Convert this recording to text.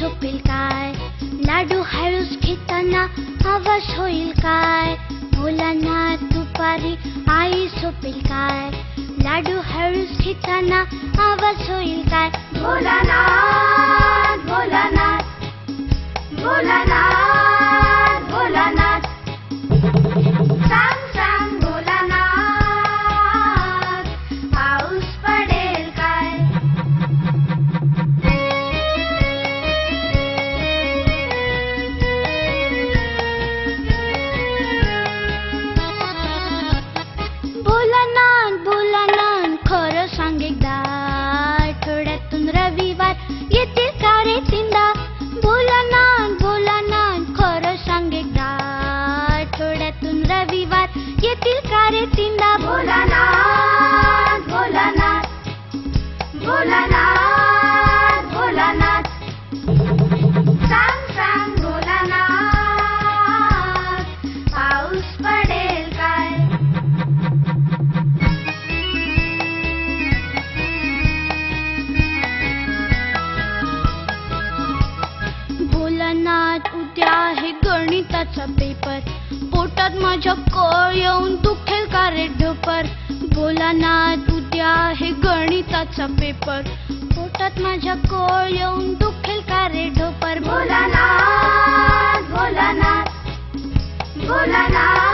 झोपिल काय लाडू हळूस घेताना आवाज़ होईल काय? बोला आई झोपिल काय लाडू हळूस घेताना आवाज़ होईल रे तीनदा भोलानाथ भोलानाथ भोलानाथ उद्या आहे गणिताचा पेपर पोटात माझ्या कळ येऊन दुखेल का रे ढपर? बोला ना उद्या आहे गणिताचा पेपर पोटात माझ्या कळ येऊन दुखेल का रे ढपर? बोला ना बोला ना बोला ना.